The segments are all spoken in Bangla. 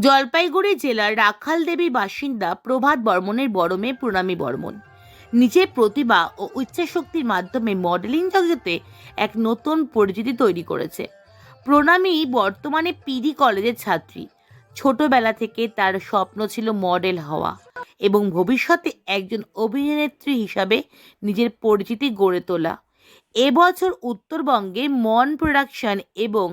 জলপাইগুড়ি জেলার রাখাল রাখালদেবী বাসিন্দা প্রভাত বর্মনের বড় মেয়ে প্রণামী বর্মন নিজের প্রতিভা ও ইচ্ছাশক্তির মাধ্যমে মডেলিং জগতে এক নতুন পরিচিতি তৈরি করেছে। প্রণামী বর্তমানে পিডি কলেজের ছাত্রী। ছোটবেলা থেকে তার স্বপ্ন ছিল মডেল হওয়া এবং ভবিষ্যতে একজন অভিনেত্রী হিসাবে নিজের পরিচিতি গড়ে তোলা। এবছর উত্তরবঙ্গে মন প্রোডাকশন এবং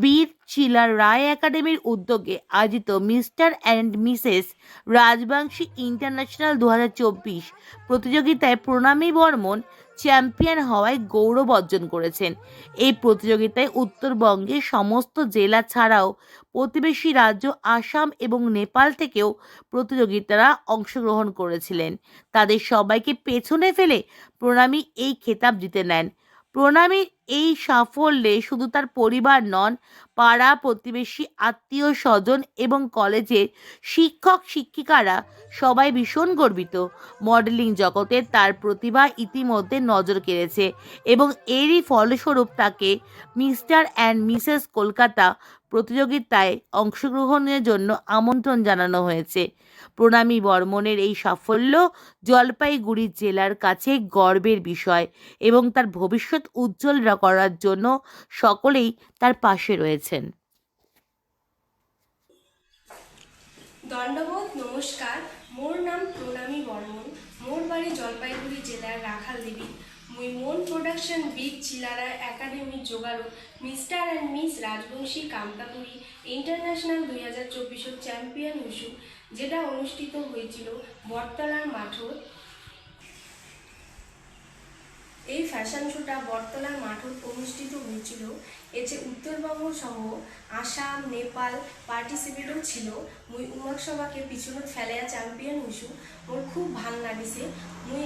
বীর চিলা রায় একাডেমির উদ্যোগে আয়োজিত mister and missus Rajbanshi international দু হাজার চব্বিশ প্রতিযোগিতায় প্রণামী বর্মন চ্যাম্পিয়ন হওয়ায় গৌরব অর্জন করেছেন। এই প্রতিযোগিতায় উত্তরবঙ্গের সমস্ত জেলা ছাড়াও প্রতিবেশী রাজ্য আসাম এবং নেপাল থেকেও প্রতিযোগিতারা অংশগ্রহণ করেছিলেন। তাদের সবাইকে পেছনে ফেলে প্রণামী এই খেতাব জিতে নেন। প্রণামীর এই সাফল্যে শুধু তার পরিবার নন, পাড়া প্রতিবেশী, আত্মীয় স্বজন এবং কলেজের শিক্ষক, শিক্ষিকারা সবাই ভীষণ গর্বিত। মডেলিং জগতে তার প্রতিভা ইতিমধ্যে নজর কেড়েছে এবং এরই ফলস্বরূপ তাকে মিস্টার অ্যান্ড মিসেস কলকাতা প্রতিযোগিতায় অংশগ্রহণের জন্য আমন্ত্রণ জানানো হয়েছে। প্রণামী বর্মনের এই সাফল্য জলপাইগুড়ি জেলার কাছে গর্বের বিষয় এবং তার ভবিষ্যৎ উজ্জ্বল রা- করার জন্য সকলেই তার পাশে রয়েছেন। দণ্ডবোধ, নমস্কার। মোর নাম প্রণামী বর্মন মোর বাড়ি জলপাইগুড়ি জেলার রাখাল দেবী। মুই মন প্রোডাকশন বিগ চিলারা academy জোগাড়ো mister and miss Rajbanshi Kamtapuri international দুই হাজার চব্বিশের চ্যাম্পিয়ন উশু যেটা অনুষ্ঠিত হয়েছিল বটতলার মাঠত এই ফ্যাশন শোটা বটতলার মাঠত অনুষ্ঠিত হয়েছিল। এতে উত্তরবঙ্গ সহ আসাম, নেপাল পার্টিসিপেটও ছিল। মুই উমাক সভাকে পিছনত ফেলেয়া চ্যাম্পিয়ন হইছু মোর খুব ভালো লাগিছে। মুই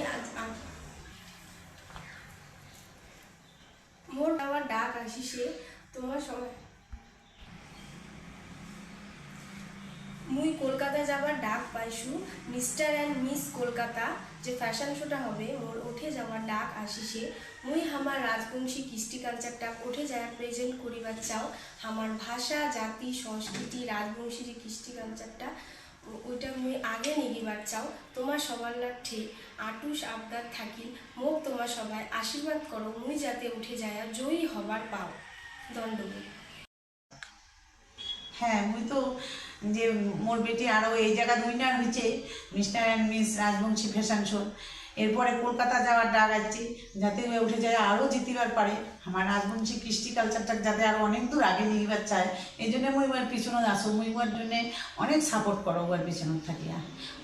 মোর আমার ডাক আসিছে তোমার সবাই মুই কলকাতা যাবার ডাক পাইছু মিস্টার অ্যান্ড মিস কলকাতা, যে ফ্যাশন শোটা হবে, মোর উঠে যাওয়ার ডাক আসিছে মুই আমার রাজবংশী কৃষ্টি কালচারটা উঠে যায় প্রেজেন্ট করিবার চাও। আমার ভাষা, জাতি, সংস্কৃতি রাজবংশী যে কৃষ্টি কালচারটা ওইটা মুই আগে নিগিবার চাও। তোমার সবার না লাঠে আটুস আবদার থাকি মোক তোমার সবাই আশীর্বাদ করো, মুই যাতে উঠে যায় জয়ী হবার পাও। দণ্ডবোধ। হ্যাঁ মুই তো যে মোর বেটি আরও এই জায়গা উইনার হয়েছে mister and miss Rajbanshi fashion show. এরপরে কলকাতা যাওয়ার ডাক আছে যাতে উঠে যায় আরও জিতিবার পারে। আমার রাজবংশী কৃষ্টি কালচারটা যাতে আরও অনেক দূর আগে নিবার চায়, এই জন্য মুই ওর পিছনে আসো। মুই ওর জন্য অনেক সাপোর্ট করো ওর পিছনে থাকিয়া।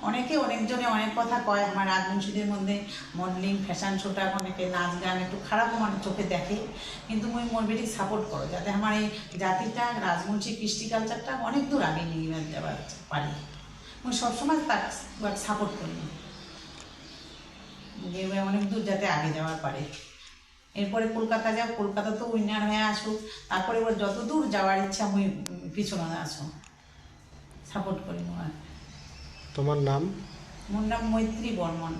অনেকে অনেকজনে অনেক কথা কয়, আমার রাজবংশীদের মধ্যে মডেলিং ফ্যাশন শোটা অনেকে নাচ গান একটু খারাপ আমার চোখে দেখে, কিন্তু মুই মোর বেটি সাপোর্ট করো, যাতে আমার এই জাতিটা, রাজবংশী কৃষ্টি কালচারটা অনেক দূর আগে নিয়ে যাবার পারি। মুই সবসময় তার সাপোর্ট করি। যে অনেক দূর যাতে আগে যাওয়ার পারে। এরপরে কলকাতা যাও কলকাতা তো উইনার হয়ে আসুক তারপরে ওর যত দূর যাওয়ার ইচ্ছা আমি পিছনে আসো। সাপোর্ট করি তোমার। তোমার নাম? মোর নাম মৈত্রী বর্মন।